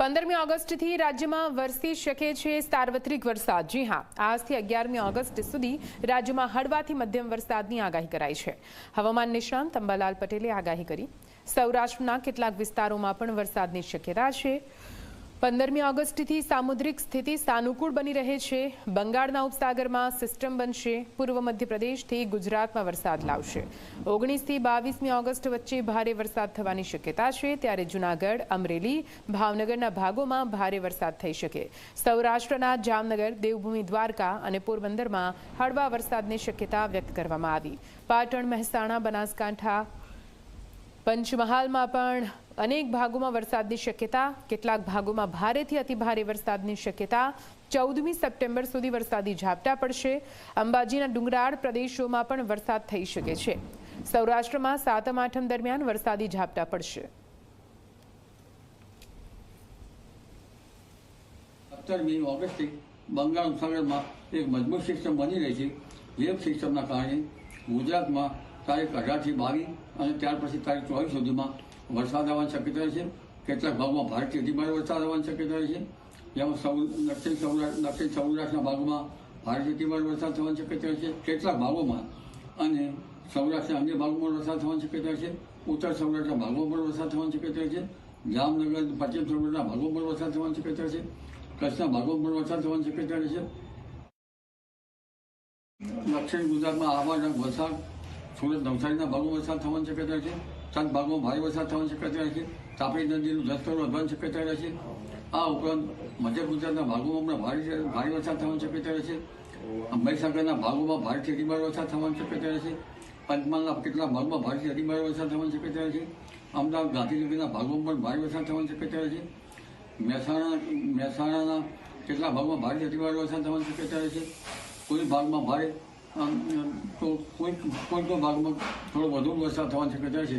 પંદરમી ઓગસ્ટથી રાજ્યમાં વરસી શકે છે સાર્વત્રિક વરસાદ. જી હા, આજથી અગિયારમી ઓગસ્ટ સુધી રાજ્યમાં હળવાથી મધ્યમ વરસાદની આગાહી કરાઈ છે. હવામાન નિષ્ણાંત અંબાલાલ પટેલે આગાહી કરી. સૌરાષ્ટ્રના કેટલાક વિસ્તારોમાં પણ વરસાદની શક્યતા છે. પંદરમી ઓગસ્ટથી સામુદ્રિક સ્થિતિ સાનુકૂળ બની રહે છે. બંગાળના ઉપસાગરમાં સિસ્ટમ બનશે. પૂર્વ મધ્યપ્રદેશથી ગુજરાતમાં વરસાદ લાવશે. ઓગણીસથી બાવીસમી ઓગસ્ટ વચ્ચે ભારે વરસાદ થવાની શક્યતા છે. ત્યારે જૂનાગઢ, અમરેલી, ભાવનગરના ભાગોમાં ભારે વરસાદ થઈ શકે. સૌરાષ્ટ્રના જામનગર, દેવભૂમિ દ્વારકા અને પોરબંદરમાં હળવા વરસાદની શક્યતા વ્યક્ત કરવામાં આવી. પાટણ, મહેસાણા, બનાસકાંઠા પંચમહાલમાં પણ અનેક ભાગોમાં વરસાદની શક્યતા, કેટલાક ભાગોમાં ભારેથી અતિભારે વરસાદની શક્યતા. ચૌદમી સપ્ટેમ્બર સુધી વરસાદી ઝાપટા પડશે. અંબાજીના ડુંગરાળ પ્રદેશોમાં પણ વરસાદ થઈ શકે છે. સૌરાષ્ટ્રમાં સાતમ આઠમ દરમિયાન વરસાદી ઝાપટા પડશે. સત્તરમી ઓગસ્ટથી બંગાળ ઉપસાગરમાં એક મજબૂત સિસ્ટમ બની રહી છે. વેવ સિસ્ટમના કારણે ગુજરાતમાં તારીખ અઢારથી બાવીસ અને ત્યાર પછી તારીખ ચોવીસ સુધીમાં વરસાદ આવવાની શક્યતા છે. કેટલાક ભાગમાં ભારેથી અતિભારે વરસાદ આવવાની શક્યતા છે. જેમાં સૌ, દક્ષિણ સૌરાષ્ટ્ર દક્ષિણ સૌરાષ્ટ્રના ભાગમાં ભારેથી અતિભારે વરસાદ થવાની શક્યતા છે. કેટલાક ભાગોમાં અને સૌરાષ્ટ્રના અન્ય ભાગોમાં વરસાદ થવાની શક્યતા છે. ઉત્તર સૌરાષ્ટ્રના ભાગમાં પણ વરસાદ થવાની શક્યતા છે. જામનગર, પશ્ચિમ સૌરાષ્ટ્રના ભાગોમાં પણ વરસાદ થવાની શક્યતા છે. કચ્છના ભાગમાં પણ વરસાદ થવાની શક્યતા છે. દક્ષિણ ગુજરાતમાં આહવા વલસાડ સુરત નવસારીના ભાગો વરસાદ થવાની શક્યતા છે. સાત ભાગોમાં ભારે વરસાદ થવાની શક્યતા છે તાપી નદીનું જળસ્તર વધવાની શક્યતા રહેશે આ ઉપરાંત મધ્ય ગુજરાતના ભાગોમાં ભારે ભારે વરસાદ થવાની શક્યતા રહેશે મહીસાગરના ભાગોમાં ભારેથી અતિભારે વરસાદ થવાની શક્યતા રહેશે પંચમહાલના કેટલાક ભાગમાં ભારેથી અતિભારે વરસાદ થવાની શક્યતા રહે છે. અમદાવાદ ગાંધીનગરના ભાગોમાં પણ ભારે વરસાદ થવાની શક્યતા રહેશે મહેસાણા, મહેસાણાના કેટલાક ભાગમાં ભારે અતિભારે વરસાદ થવાની શક્યતા રહેશે કોઈ ભાગમાં ભારે તો કોઈ કોઈ ભાગમાં થોડો વધુ વરસાદ થવાની શક્યતા છે.